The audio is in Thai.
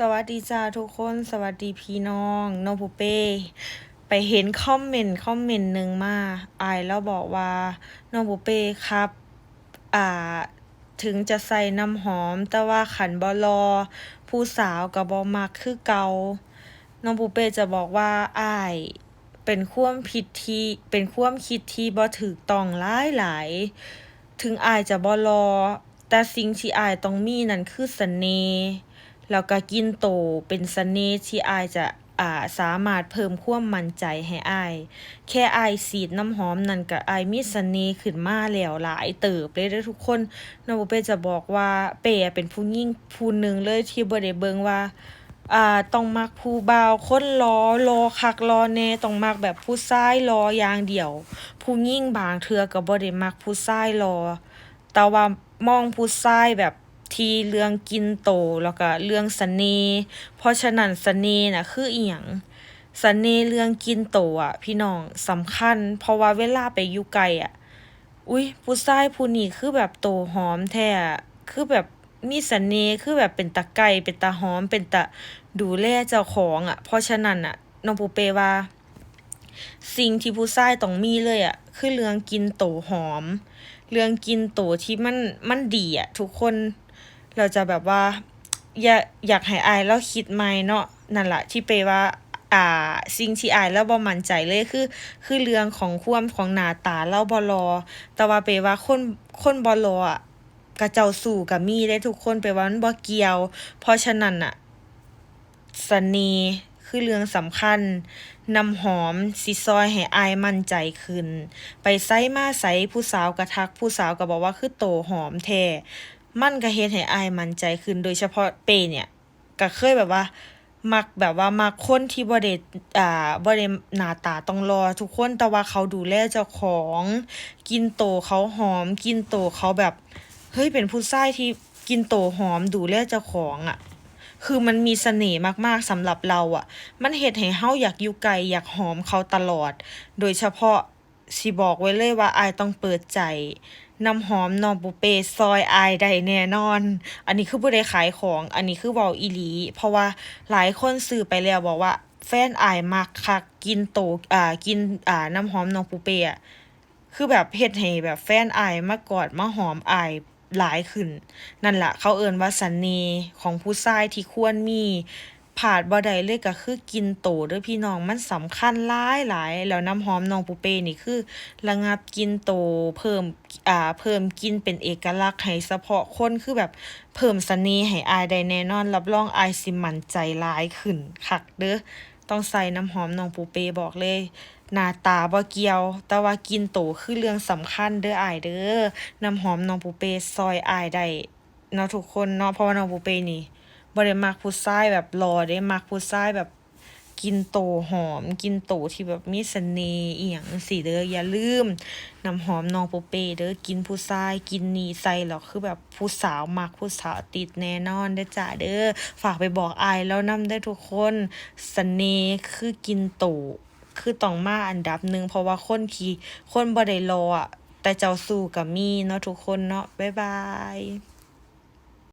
สวัสดีจ้าทุกคนสวัสดีพี่น้องน้องปูเป้ไปเห็นคอมเมนต์คอมเมนต์หนึ่งมาอายแล้วบอกว่าน้องปูเป้ครับ อ่า ถึงจะใส่น้ำหอม แต่ว่าขันบอรอผู้สาวกับบอมักคือเกาน้องปูเป้จะบอกว่าอายเป็นควมผิดที่เป็นควมคิดที่บ่ถูกต้องหลายหลายถึงอายจะบ่รอแต่สิ่งที่อายต้องมีนั่นคือเสน่ห์ แล้วก็กินโตเป็นเสน่ห์ที่อายจะอ่าสามารถเพิ่มความมั่นใจให้อาย แค่อายฉีดน้ำหอมนั่นก็อายมีเสน่ห์ขึ้นมาแล้วหลายเติบเลยเด้อทุกคนน้องเป้จะบอกว่าเป้เป็นผู้หญิงผู้หนึ่งเลยที่บ่ได้เบิ่งว่าอ่าต้องมักผู้บ่าวคนล่อหล่อคักหล่อแน่ต้องมักแบบผู้ชายหล่ออย่างเดียว ผู้หญิงบางเทื่อก็บ่ได้มักผู้ชายหล่อแต่ว่ามองผู้ชายแบบ ที่เรื่องกินโตแล้วก็เรื่องเสน่ห์เพราะฉะนั้นเสน่ห์น่ะคืออิหยังเสน่ห์เรื่องกินโตอะพี่น้องสำคัญ เพราะว่าเวลาไปอยู่ไกลอะอุ๊ยผู้ชายผู้นี้คือแบบโตหอมแท้คือแบบมีเสน่ห์คือแบบเป็นตาใกล้เป็นตาหอม เป็นตาดูแลเจ้าของอะเพราะฉะนั้นน่ะน้องปูเปว่า สิ่งที่ผู้ชายต้องมีเลยอะคือเรื่องกินโตหอม เรื่องกินโตที่มันมันดีอะ ทุกคน แล้วจะแบบว่า อยากอยากให้อายเลาคิดใหม่เนาะนั่นแหละที่เปว่าอ่าสิ่งที่อายเลาบ่มั่นใจเลยคือ คือเรื่องของความของหน้าตาเลาบ่หล่อแต่ว่าเปว่าคนคนบ่หล่ออะก็เจ้าชู้ก็มีเดะทุกคนเป้ว่ามันบ่เกี่ยว เพราะฉะนั้นน่ะเสน่ห์คือเรื่องสำคัญนำหอมสิช่วยให้อายมั่นใจขึ้น ไปไสมาไสผู้สาวก็ทักผู้สาวก็บอกว่าคือโตหอมแท้ มันก็เฮ็ดให้อายมั่นใจขึ้น โดยเฉพาะเปเนี่ยก็เคยแบบว่า มักแบบว่ามักคนที่บ่ได้อ่าบ่ได้หน้าตาต้องหล่อทุกคนแต่ว่าเขาดูแลเจ้าของ กินโตเขาหอม กินโตเขาแบบ เฮ้ยเป็นผู้ชายที่กินโตหอมดูแลเจ้าของอะคือมันมีเสน่ห์มากๆสำหรับเราอะมันเฮ็ดให้เราอยากอยู่ใกลอยากหอมเขาตลอด โดยเฉพาะสิบอกไว้เลยว่าอายต้องเปิดใจ น้ำหอมนองปูเป้ช่วยอายได้แน่นอน อันนี้คือบ่ได้ขายของ อันนี้คือเว้าอีหลี เพราะว่าหลายคนซื้อไปแล้วบอกว่า แฟนอายมักคักกินโตอ่ากินอ่าน้ำหอมนองปูเป้อะคือแบบเฮ็ดให้แบบแฟนอายมากอดมาหอมอายหลายขึ้น นั่นล่ะเขาเอิ้นว่าเสน่ห์ของผู้ชายที่ควรมี พลาดบ่ได้เลยก็คือกินโตเด้อพี่น้องมันสำคัญหลายหลายแล้วน้ำหอมน้องปูเป้นี่คือ ระงับกินโตเพิ่มอ่าเพิ่มกินเป็นเอกลักษณ์ให้เฉพาะคนคือแบบเพิ่มเสน่ห์ให้อายได้แน่นอน รับรองอายสิมั่นใจหลายขึ้นคักเด้อต้องใส่น้ำหอมน้องปูเป้บอกเลยหน้าตาบ่เกี่ยว แต่ว่ากินโตคือเรื่องสำคัญเด้ออายเด้อน้ำหอมน้องปูเป้ช่วยอายได้เนาะทุกคนเนาะเพราะว่าน้องปูเป้นี่ บ่ได้มักผู้ชายแบบหล่อเดะมักผู้ชายแบบกินโตหอม กินโตที่แบบมีเสน่ห์อิหยังจั่งซี้เด้ออย่าลืมน้ำหอมน้องปูเป้เด้อกินผู้ชายกินนีใส่แล้วคือแบบผู้สาวมักผู้สาวติดแน่นอนเด้อจ้าเด้อฝากไปบอกอายเลานำเด้ทุกคนเสน่ห์คือกินโตคือต้องมาอันดับหนึ่งเพราะว่าคนที่คนบ่ได้หล่ออะแต่เจ้าชู้ก็มีเนาะทุกคนเนาะบ๊ายบาย